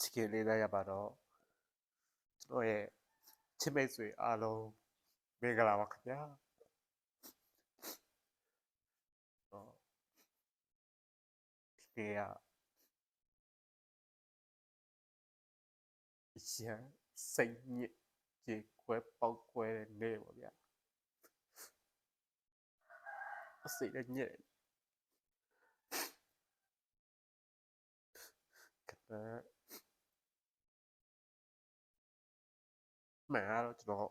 ချစ်ခင်လေးစားရပါတော့ကျွန်တော်ရဲ့ချစ်မိတ်ဆွေအားလုံးမင်္ဂလာပါခင်ဗျာတော့ဒီနေ့ကအရန်စိတ်ညစ်ကြေခွဲပေါက်ခွဲတဲ့နေ့ပေါ့ဗျာအစိတ်လည်းညစ်တ မှန်ကတော့ကျွန်တော်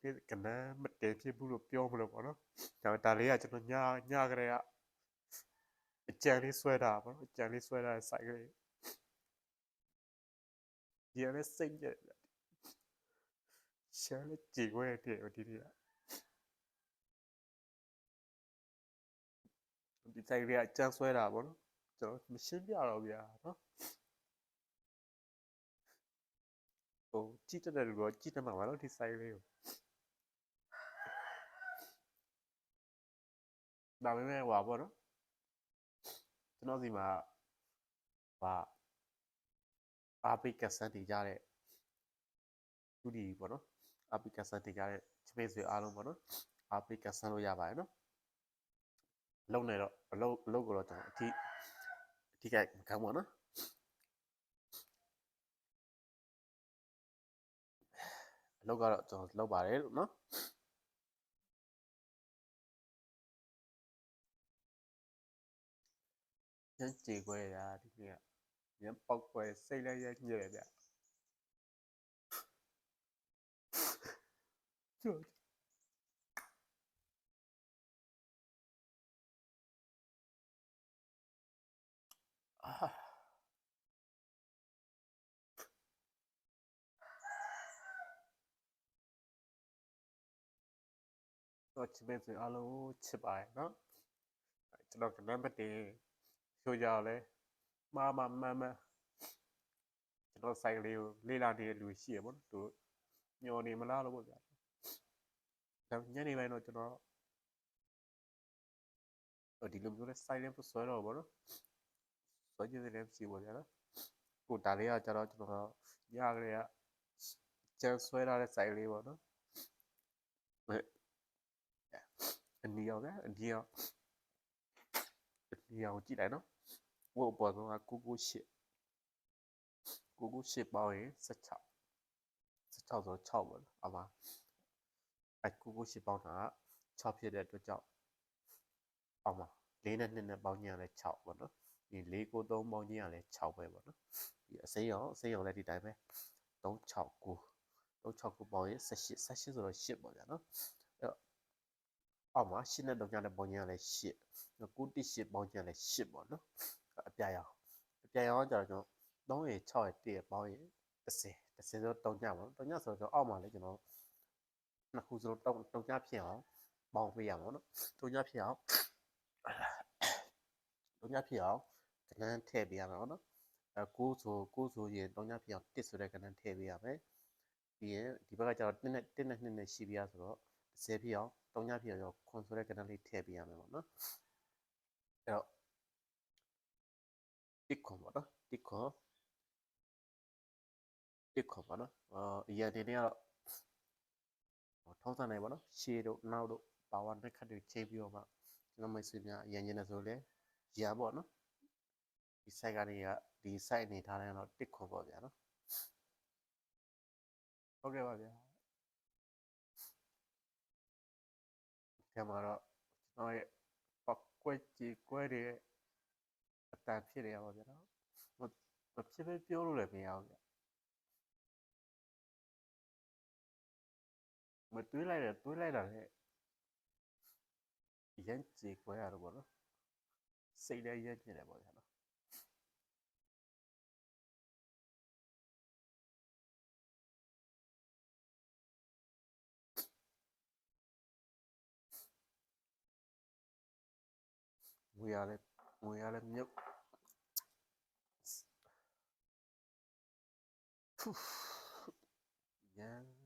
ဒီကနန်းမတည်ဖြစ်ဘူးလို့ပြောမလို့ပေါ့နော်ဒါပေမဲ့ဒါလေးကကျွန်တော်ညညကလေးကအကြံလေးဆွဲတာပေါ့နော်အကြံလေးဆွဲတာစိုက်ကလေးဒီရလည်းစိတ်ညစ်တယ်ရှာလည်းကြည်ခွဲတဲ့ဒီနေ့ကဒီစိုက်ကလေးကအကြံဆွဲတာပေါ့နော်ကျွန်တော်မရှင်းပြတော့ဗျာနော် ဟိုကြည့်တတ်တဲ့လူကကြည့်တတ်မှာပါနော်ဒီစိုက်လေးကိုဒါပေမဲ့ဟွာပေါ့နော်ကျွန်တော်စီမှာဟာအာပိကဆန်တည်ကြတဲ့သူဒီပေါ့နော်အာပိကဆန်တည်ကြတဲ့ချမေးဆွေအားလုံးပေါ့နော်အာပိကဆန်လို့ရပါတယ်နော်အလုံးနဲ့တော့အလုံးအလုံးကိုတော့ကျွန်တော်အထိအထိကမခံပါနော် လုံးကတော့ကျွန်တော်လောက်ပါတယ်လို့နော်ညကြည်ခွဲရာဒီနေ့ကညပေါက်ခွဲစိတ်လည်းရညစ်တယ်ဗျကျို့အာ တော့ချစ်မဲ့ဆိုအားလုံးချစ်ပါတယ်နော်ကျွန်တော်ကနံပါတ်1ချိုးကြလဲမှားမှားမှန်မှန်ကျွန်တော်ဆိုင်ကလေးကိုလေးလာနေတဲ့လူရှိရပေါ့နော်သူညော်နေမလားလို့ပေါ့ဗျာဒါညနေပိုင်းတော့ကျွန်တော်ဟိုဒီလိုမျိုးလဲ silent ပို့ဆွဲတော့ပေါ့နော်ဆွဲကြည့်တယ်လည်းရှိပေါ့ဗျာနော်ဟိုဒါလေးကကျတော့ကျွန်တော်ညကလေးကကျန်ဆွဲထားတဲ့ site လေးပေါ့နော် အနီအောင်ကအနီအောင်အနီအောင်ကြည့်လိုက်နော်ဝတ်ပေါ်ဆုံးက998 998ပေါင်းရင်16 16ဆို6ပေါ့နော်အမအဲ998ပေါင်းတာက6ဖြစ်တဲ့အတွက်ကြောင့်အမ4နဲ့2နဲ့ပေါင်းခြင်းကလည်း6ပေါ့နော်ဒီ493ပေါင်းခြင်းကလည်း6ပဲပေါ့နော်ဒီအစိမ်းရောအစိမ်းရောလည်းဒီတိုင်းပဲ369 369ပေါင်းရင်18 18ဆိုတော့8ပေါ့ဗျာနော် အဲ့တော့အောက်မှာ8နဲ့3ညနဲ့ပေါင်းခြင်းကလည်း8 918ပေါင်းခြင်းကလည်း8ပေါ့နော်အပြရအောင်အပြရအောင်ကျတော့ကျွန်တော်3ရ6ရ1ရပေါင်းရင်30 30ဆို3ညပေါ့နော်3ညဆိုတော့အောက်မှာလည်းကျွန်တော်နှစ်ခုစလုံး3 3ညဖြစ်အောင်ပေါင်းပေးရမှာနော်3ညဖြစ်အောင်3ညဖြစ်အောင်ကဏ္ဍထည့်ပေးရမှာပေါ့နော်အဲ9ဆို9ဆိုရင်3ညဖြစ်အောင်1ဆိုတဲ့ကဏ္ဍထည့်ပေးရမယ်ပြီးရင်ဒီဘက်ကကျတော့1နဲ့1နဲ့2နဲ့ရှိပြရဆိုတော့ 10ဖြစ်အောင်3ညဖြစ်အောင်ခွန်ဆိုတဲ့ကဏ္ဍလေးထည့်ပေးရမယ်ပေါ့နော်အဲ့တော့တစ်ခွန်ပေါ့နော်တစ်ခွန်တစ်ခွန်ပေါ့နော်အာအရင်တင်နေကတော့ထောင်းစားနိုင်ပေါ့နော်ရှေးတို့နောက်တို့ပါဝါနဲ့ခတ်တွေချိန်ပြီးတော့မှကျွန်တော်မိတ်ဆွေများအရင်ကျင်နေဆိုလဲရပေါ့နော်ဒီ site ကနေကဒီ site အနေထားတိုင်းတော့တစ်ခွန်ပေါ့ဗျာနော်ဟုတ်ကဲ့ပါဗျာ ဒီမှာတော့ကျွန်တော်ရဲ့ပတ်ကွက်ကြီးကွဲတဲ့အတန်ဖြစ်နေရပါဗျာနော်မမဖြစ်ပဲပြောလို့လည်းမရဘူးဗျာမတွေးလိုက်တယ်တွေးလိုက်တာလည်းရမ်းကြေကွဲရတော့ဗောနော်စိတ်လည်းရမ်းကျင်တယ်ဗောဗျာနော် ငွေရလဲငွေရလဲမြုပ်ဖူးရမ်းရမ်း